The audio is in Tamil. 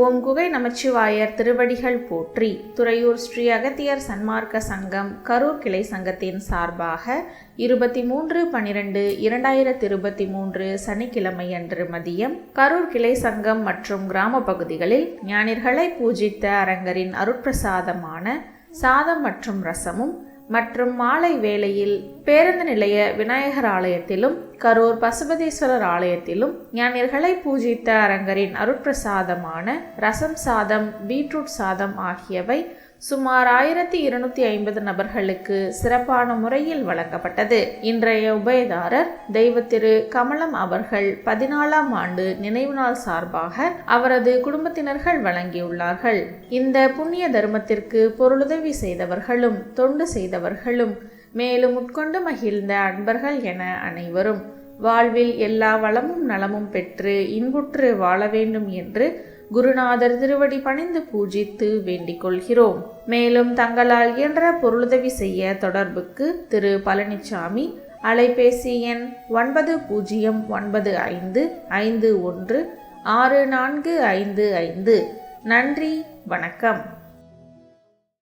ஓம் குகை நமச்சிவாயர் திருவடிகள் போற்றி. துறையூர் ஸ்ரீ அகத்தியர் சன்மார்க்க சங்கம் கரூர் கிளை சங்கத்தின் சார்பாக இருபத்தி மூன்று பனிரெண்டு இரண்டாயிரத்தி இருபத்தி மூன்று சனிக்கிழமை அன்று மதியம் கரூர் கிளை சங்கம் மற்றும் கிராம பகுதிகளில் ஞானிகளை பூஜித்த அரங்கரின் அருட்பிரசாதமான சாதம் மற்றும் ரசமும் மற்றும் மாலை வேளையில் பேருந்து நிலைய விநாயகர் ஆலயத்திலும் கரூர் பசுபதீஸ்வரர் ஆலயத்திலும் ஞானியர்களை பூஜித்த அரங்கரின் அருட்பிரசாதமான ரசம் சாதம் பீட்ரூட் சாதம் ஆகியவை சுமார் ஆயிரத்தி இருநூத்தி ஐம்பது நபர்களுக்கு சிறப்பான முறையில் வழங்கப்பட்டது. இன்றைய உபயதாரர் தெய்வ திரு கமலம் அவர்கள் பதினாலாம் ஆண்டு நினைவு நாள் சார்பாக அவரது குடும்பத்தினர்கள் வழங்கியுள்ளார்கள். இந்த புண்ணிய தர்மத்திற்கு பொருளுதவி செய்தவர்களும் தொண்டு செய்தவர்களும் மேலும் உட்கொண்டு மகிழ்ந்த அன்பர்கள் என அனைவரும் வாழ்வில் எல்லா வளமும் நலமும் பெற்று இன்புற்று வாழ வேண்டும் என்று குருநாதர் திருவடி பணிந்து பூஜித்து வேண்டிக் கொள்கிறோம். மேலும் தங்களால் இயன்ற பொருளுதவி செய்ய தொடர்புக்கு திரு பழனிசாமி அலைபேசி எண் ஒன்பது பூஜ்ஜியம் ஒன்பது ஐந்து ஐந்து ஒன்று ஆறு நான்கு ஐந்து ஐந்து. நன்றி வணக்கம்.